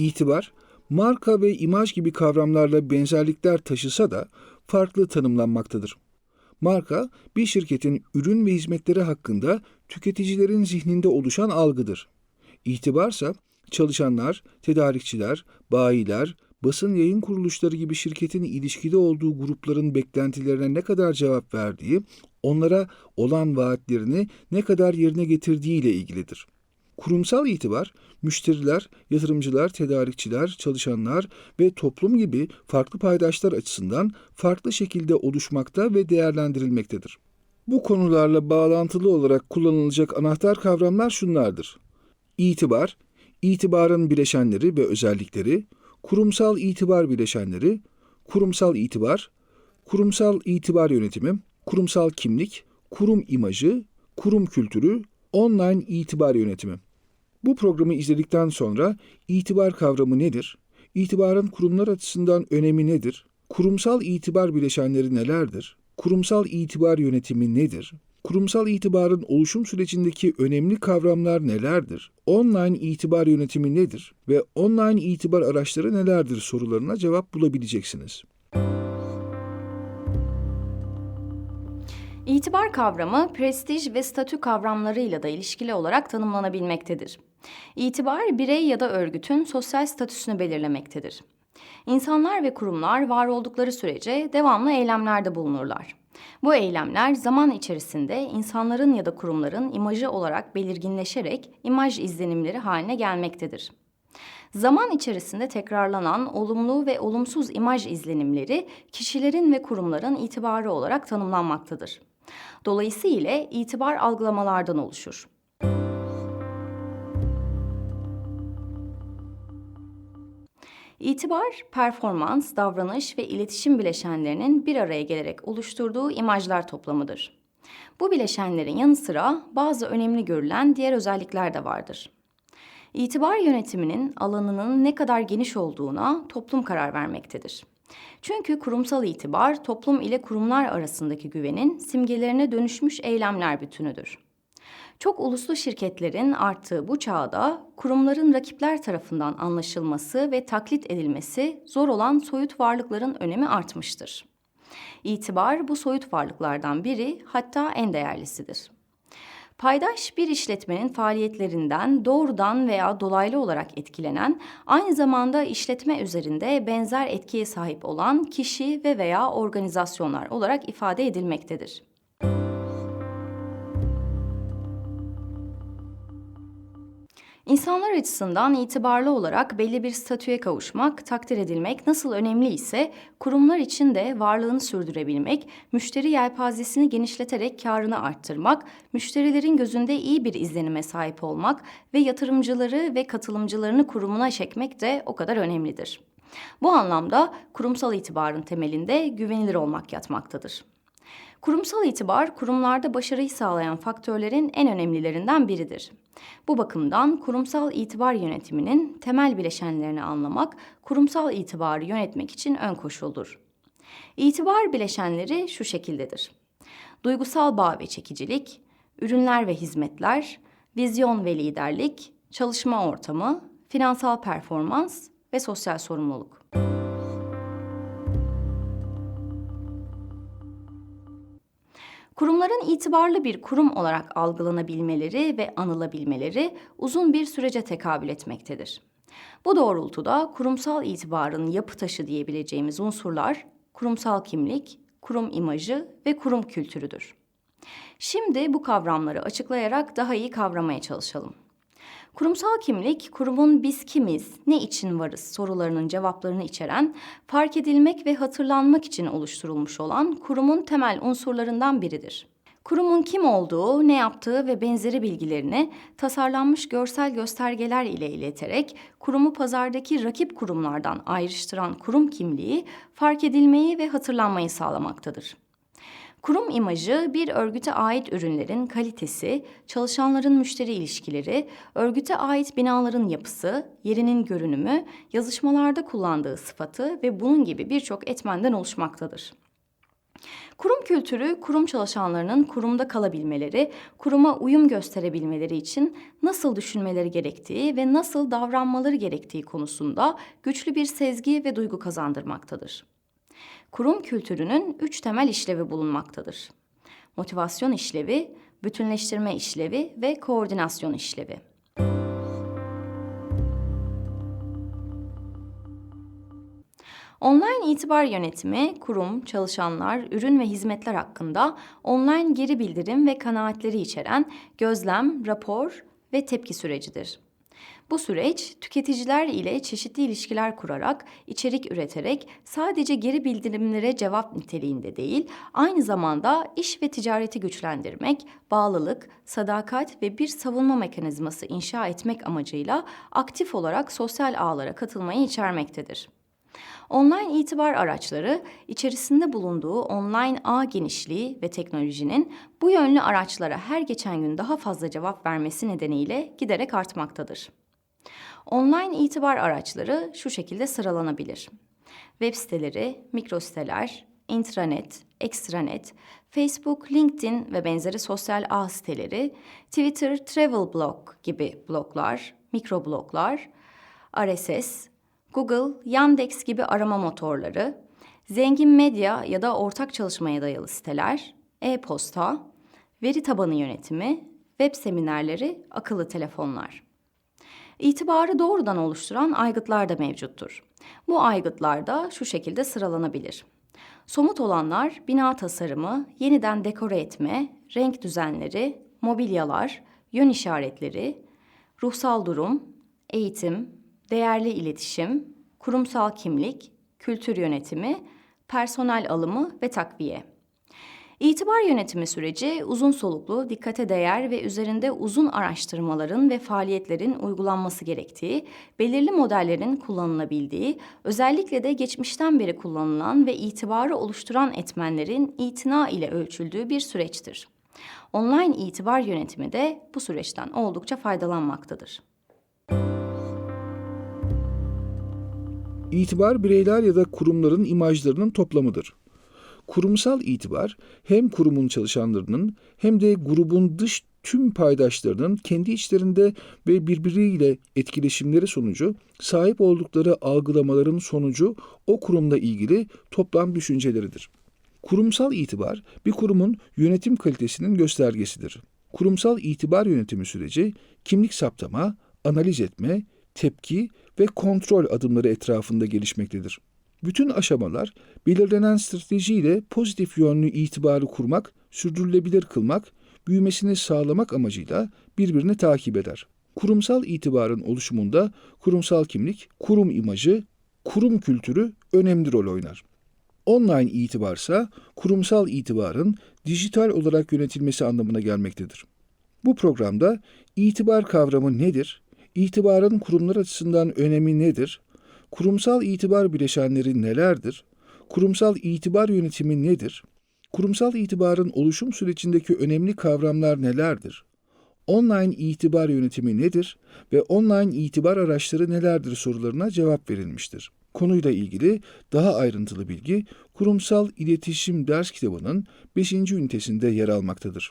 İtibar, marka ve imaj gibi kavramlarla benzerlikler taşısa da farklı tanımlanmaktadır. Marka, bir şirketin ürün ve hizmetleri hakkında tüketicilerin zihninde oluşan algıdır. İtibarsa, çalışanlar, tedarikçiler, bayiler, basın yayın kuruluşları gibi şirketin ilişkide olduğu grupların beklentilerine ne kadar cevap verdiği, onlara olan vaatlerini ne kadar yerine getirdiği ile ilgilidir. Kurumsal itibar, müşteriler, yatırımcılar, tedarikçiler, çalışanlar ve toplum gibi farklı paydaşlar açısından farklı şekilde oluşmakta ve değerlendirilmektedir. Bu konularla bağlantılı olarak kullanılacak anahtar kavramlar şunlardır. İtibar, itibarın bileşenleri ve özellikleri, kurumsal itibar bileşenleri, kurumsal itibar, kurumsal itibar yönetimi, kurumsal kimlik, kurum imajı, kurum kültürü, online itibar yönetimi. Bu programı izledikten sonra itibar kavramı nedir? İtibarın kurumlar açısından önemi nedir? Kurumsal itibar bileşenleri nelerdir? Kurumsal itibar yönetimi nedir? Kurumsal itibarın oluşum sürecindeki önemli kavramlar nelerdir? Online itibar yönetimi nedir ve online itibar araçları nelerdir sorularına cevap bulabileceksiniz. İtibar kavramı prestij ve statü kavramlarıyla da ilişkili olarak tanımlanabilmektedir. İtibar birey ya da örgütün sosyal statüsünü belirlemektedir. İnsanlar ve kurumlar var oldukları sürece devamlı eylemlerde bulunurlar. Bu eylemler zaman içerisinde insanların ya da kurumların imajı olarak belirginleşerek imaj izlenimleri haline gelmektedir. Zaman içerisinde tekrarlanan olumlu ve olumsuz imaj izlenimleri kişilerin ve kurumların itibarı olarak tanımlanmaktadır. Dolayısıyla itibar algılamalardan oluşur. İtibar, performans, davranış ve iletişim bileşenlerinin bir araya gelerek oluşturduğu imajlar toplamıdır. Bu bileşenlerin yanı sıra bazı önemli görülen diğer özellikler de vardır. İtibar yönetiminin alanının ne kadar geniş olduğuna toplum karar vermektedir. Çünkü kurumsal itibar toplum ile kurumlar arasındaki güvenin simgelerine dönüşmüş eylemler bütünüdür. Çok uluslu şirketlerin arttığı bu çağda kurumların rakipler tarafından anlaşılması ve taklit edilmesi zor olan soyut varlıkların önemi artmıştır. İtibar bu soyut varlıklardan biri hatta en değerlisidir. Paydaş bir işletmenin faaliyetlerinden doğrudan veya dolaylı olarak etkilenen, aynı zamanda işletme üzerinde benzer etkiye sahip olan kişi ve veya organizasyonlar olarak ifade edilmektedir. İnsanlar açısından itibarlı olarak belli bir statüye kavuşmak, takdir edilmek nasıl önemli ise kurumlar için de varlığını sürdürebilmek, müşteri yelpazesini genişleterek karını arttırmak, müşterilerin gözünde iyi bir izlenime sahip olmak ve yatırımcıları ve katılımcılarını kurumuna çekmek de o kadar önemlidir. Bu anlamda kurumsal itibarın temelinde güvenilir olmak yatmaktadır. Kurumsal itibar kurumlarda başarıyı sağlayan faktörlerin en önemlilerinden biridir. Bu bakımdan kurumsal itibar yönetiminin temel bileşenlerini anlamak, kurumsal itibarı yönetmek için ön koşuldur. İtibar bileşenleri şu şekildedir. Duygusal bağ ve çekicilik, ürünler ve hizmetler, vizyon ve liderlik, çalışma ortamı, finansal performans ve sosyal sorumluluk. Kurumların itibarlı bir kurum olarak algılanabilmeleri ve anılabilmeleri uzun bir sürece tekabül etmektedir. Bu doğrultuda kurumsal itibarın yapı taşı diyebileceğimiz unsurlar kurumsal kimlik, kurum imajı ve kurum kültürüdür. Şimdi bu kavramları açıklayarak daha iyi kavramaya çalışalım. Kurumsal kimlik, kurumun biz kimiz, ne için varız sorularının cevaplarını içeren, fark edilmek ve hatırlanmak için oluşturulmuş olan kurumun temel unsurlarından biridir. Kurumun kim olduğu, ne yaptığı ve benzeri bilgilerini tasarlanmış görsel göstergeler ile ileterek kurumu pazardaki rakip kurumlardan ayrıştıran kurum kimliği fark edilmeyi ve hatırlanmayı sağlamaktadır. Kurum imajı bir örgüte ait ürünlerin kalitesi, çalışanların müşteri ilişkileri, örgüte ait binaların yapısı, yerinin görünümü, yazışmalarda kullandığı sıfatı ve bunun gibi birçok etmenden oluşmaktadır. Kurum kültürü, kurum çalışanlarının kurumda kalabilmeleri, kuruma uyum gösterebilmeleri için nasıl düşünmeleri gerektiği ve nasıl davranmaları gerektiği konusunda güçlü bir sezgi ve duygu kazandırmaktadır. Kurum kültürünün üç temel işlevi bulunmaktadır. Motivasyon işlevi, bütünleştirme işlevi ve koordinasyon işlevi. Online itibar yönetimi, kurum, çalışanlar, ürün ve hizmetler hakkında online geri bildirim ve kanaatleri içeren gözlem, rapor ve tepki sürecidir. Bu süreç tüketiciler ile çeşitli ilişkiler kurarak, içerik üreterek sadece geri bildirimlere cevap niteliğinde değil, aynı zamanda iş ve ticareti güçlendirmek, bağlılık, sadakat ve bir savunma mekanizması inşa etmek amacıyla aktif olarak sosyal ağlara katılmayı içermektedir. Online itibar araçları içerisinde bulunduğu online ağ genişliği ve teknolojinin bu yönlü araçlara her geçen gün daha fazla cevap vermesi nedeniyle giderek artmaktadır. Online itibar araçları şu şekilde sıralanabilir. Web siteleri, mikrositeler, intranet, extranet, Facebook, LinkedIn ve benzeri sosyal ağ siteleri, Twitter, travel blog gibi bloglar, mikrobloglar, RSS, Google, Yandex gibi arama motorları, zengin medya ya da ortak çalışmaya dayalı siteler, e-posta, veri tabanı yönetimi, web seminerleri, akıllı telefonlar. İtibarı doğrudan oluşturan aygıtlar da mevcuttur. Bu aygıtlar da şu şekilde sıralanabilir. Somut olanlar bina tasarımı, yeniden dekore etme, renk düzenleri, mobilyalar, yön işaretleri, ruhsal durum, eğitim, değerli iletişim, kurumsal kimlik, kültür yönetimi, personel alımı ve takviye. İtibar yönetimi süreci uzun soluklu, dikkate değer ve üzerinde uzun araştırmaların ve faaliyetlerin uygulanması gerektiği, belirli modellerin kullanılabildiği, özellikle de geçmişten beri kullanılan ve itibarı oluşturan etmenlerin itina ile ölçüldüğü bir süreçtir. Online itibar yönetimi de bu süreçten oldukça faydalanmaktadır. İtibar bireyler ya da kurumların imajlarının toplamıdır. Kurumsal itibar hem kurumun çalışanlarının hem de grubun dış tüm paydaşlarının kendi içlerinde ve birbiriyle etkileşimleri sonucu sahip oldukları algılamaların sonucu o kurumla ilgili toplam düşünceleridir. Kurumsal itibar bir kurumun yönetim kalitesinin göstergesidir. Kurumsal itibar yönetimi süreci kimlik saptama, analiz etme, tepki ve kontrol adımları etrafında gelişmektedir. Bütün aşamalar belirlenen stratejiyle pozitif yönlü itibarı kurmak, sürdürülebilir kılmak, büyümesini sağlamak amacıyla birbirini takip eder. Kurumsal itibarın oluşumunda kurumsal kimlik, kurum imajı, kurum kültürü önemli rol oynar. Online itibarsa kurumsal itibarın dijital olarak yönetilmesi anlamına gelmektedir. Bu programda itibar kavramı nedir? İtibarın kurumlar açısından önemi nedir? Kurumsal itibar bileşenleri nelerdir? Kurumsal itibar yönetimi nedir? Kurumsal itibarın oluşum sürecindeki önemli kavramlar nelerdir? Online itibar yönetimi nedir ve online itibar araçları nelerdir sorularına cevap verilmiştir. Konuyla ilgili daha ayrıntılı bilgi Kurumsal İletişim Ders Kitabı'nın 5. ünitesinde yer almaktadır.